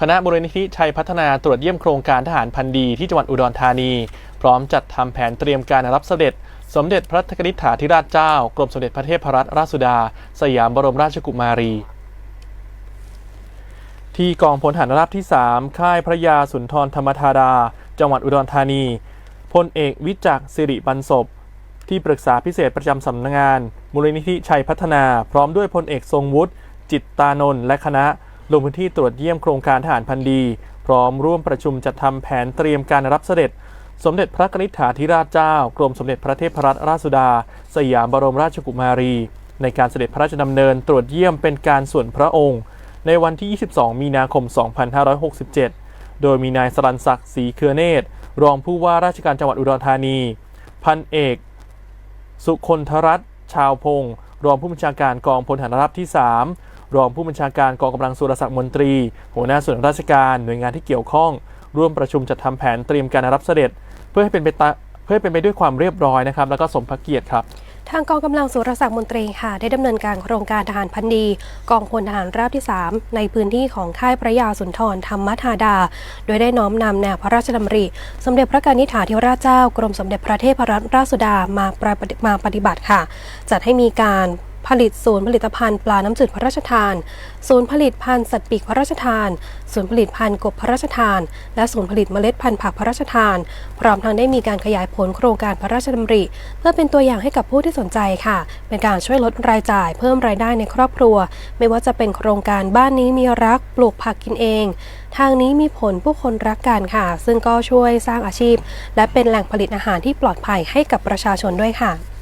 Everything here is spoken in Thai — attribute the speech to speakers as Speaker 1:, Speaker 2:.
Speaker 1: คณะมูลนิธิชัยพัฒนาตรวจเยี่ยมโครงการทหารพันดีที่จังหวัดอุดรธานี พร้อมจัดทำแผนเตรียมการรับเสด็จ สมเด็จพระกนิษฐาธิราชเจ้า กรมสมเด็จพระเทพรัตนราชสุดา สยามบรมราชกุมารี ที่กองพลทหารราบที่ 3 ค่ายพระยาสุนทรธรรมธาดา จังหวัดอุดรธานีพลเอกวิจักสิริบรรศพที่ปรึกษาพิเศษประจำสำนักงาน มูลนิธิชัยพัฒนา พร้อมด้วยพลเอกทรงวุฒิจิตตานนท์และคณะ ลงพื้นที่ตรวจเยี่ยมโครงการทหารพันดี พร้อมร่วมประชุมจัดทำแผนเตรียมการรับเสด็จ สมเด็จพระกนิษฐาธิราชเจ้า กรมสมเด็จพระเทพรัตนราชสุดา สยามบรมราชกุมารี ในการเสด็จพระราชดำเนินตรวจเยี่ยมเป็นการส่วนพระองค์ ในวันที่ 22 มีนาคม 2567 โดยมีนายสรันศักดิ์ศรีเครือเนตร รองผู้ว่าราชการจังหวัดอุดรธานี พันเอก สุคนทรัตน์ชาวพงศ์รองผู้บัญชาการกองพลฐานราบที่ 3 รองผู้บัญชาการกองกำลังสุรศักดิ์มนตรี หัวหน้าส่วนราชการหน่วยงานที่เกี่ยวข้อง ร่วมประชุมจัดทำแผนเตรียมการรับเสด็จ เพื่อให้เป็นไปตาเพื่อให้เป็นไปด้วยความเรียบร้อยนะครับ แล้วก็สมพระเกียรติครับ
Speaker 2: ทางกองกำลังสุรศักดิ์มนตรีค่ะ ได้ดำเนินการโครงการทหารพันดี กองพลทหารราบที่ 3 ในพื้นที่ของค่ายพระยาสุนทรธรรมธาดา โดยได้น้อมนำแนวพระราชดำริ สมเด็จพระกนิษฐาธิราชเจ้ากรมสมเด็จพระเทพรัตนราชสุดามาปมาปฏิบัติค่ะ จัดให้มีการ ผลิตศูนย์ผลิตภัณฑ์ปลาน้ำจืดพระราชทาน ศูนย์ผลิตพันธุ์สัตว์ปีกพระราชทาน ศูนย์ผลิตพันธุ์กบพระราชทาน และศูนย์ผลิตเมล็ดพันธุ์ผักพระราชทาน พร้อมทั้งได้มีการขยายผลโครงการพระราชดำริ เพื่อเป็นตัวอย่างให้กับผู้ที่สนใจค่ะ เป็นการช่วยลดรายจ่ายเพิ่มรายได้ในครอบครัว ไม่ว่าจะเป็นโครงการบ้านนี้มีรักปลูกผักกินเอง ทางนี้มีผลผู้คนรักกันค่ะ ซึ่งก็ช่วยสร้างอาชีพ และเป็นแหล่งผลิตอาหารที่ปลอดภัยให้กับประชาชนด้วยค่ะ